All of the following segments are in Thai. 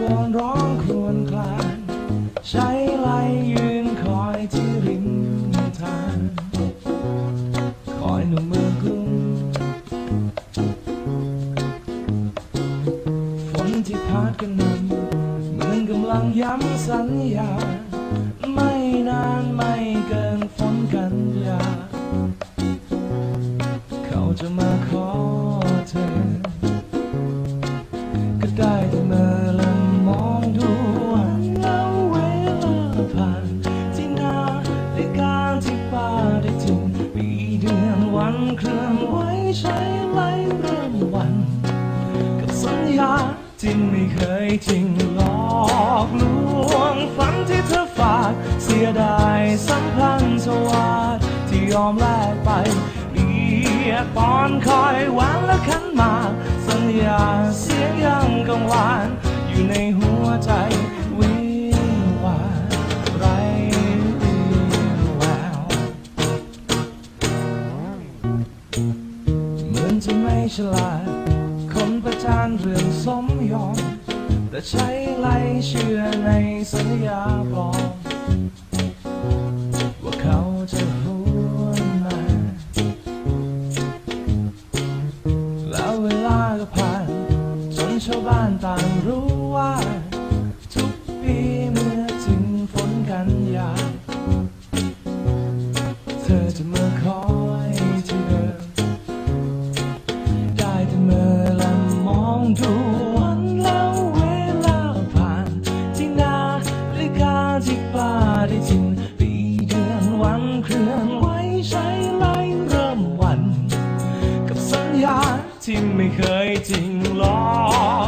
กวนร้องครวญครางใช้ไหลยืนคอยที่ริมทางคอยหนุ่มเมืองกรุงฝนที่พัดกันนำเหมือนกำลังย้ำสัญญา ไม่นานไม่เกินฝนกันยา เขาจะมาขอเธอ ก็ได้แต่เมื่อ ญาที่ไม่เคยจริงหลอกลวงฝันที่เธอฝากเสียดายสัมพันธ์สวัสดที่ยอมแลกไปเบียดปอนคอยหวานและขันหมากสัญญาเสียงยังกังวานอยู่ในหัวใจวิวาไรวิวแววเหมือนจะไม่ฉลาด นประจานเรื่องสมยอม แต่ใช้ไลเชื่อในสัญญาปลอมว่าเขาจะหวนมา แล้วเวลาก็ผ่าน จนชาวบ้านต่างรู้ว่า ทุกปีเมื่อถึงฝนกันยา เธอจะมา ที่ไม่เคยจริงหลอ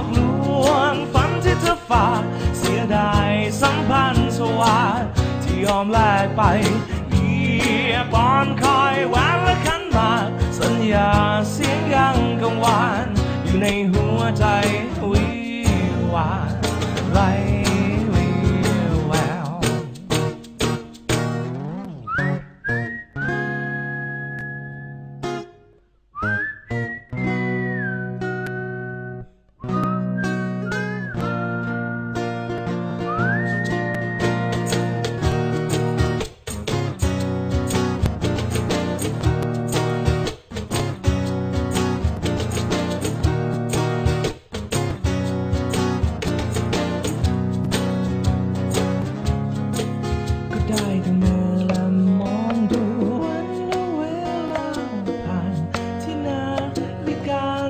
กลวงฝันที่เธอฝากเสียดายสัมพันธ์สวัสที่ยอมแลกไปเบียบอนคอยหวานและขันหมากสัญญาเสียงยังกังวาน อยู่ในหัวใจวิวาไร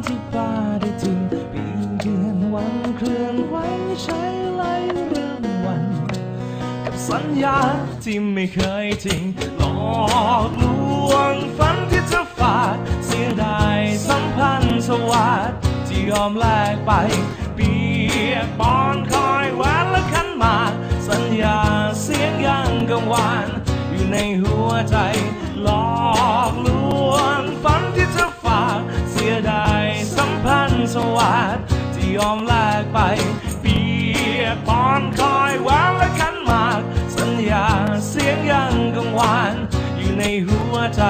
ที่ป้าได้ถึงปีเดือนวันเคลื่อนไหวใช้ไล่เรื่องวัน กับสัญญาที่ไม่เคยทิ้งหลอกลวงฝันที่เธอฝากเสียดายสัมพันธ์สวัสดที่ยอมแลกไป เปียกปอนคอยหวนและขันมา สัญญาเสียงยังกังวานอยู่ในหัวใจหลอกลวงฝันที่เธอฝากเสียดาย สวัสดที่ยอมแลกไป เปียกปอนคอยหวานและขันหมาก สัญญาเสียงยังกังวาน อยู่ในหัวใจ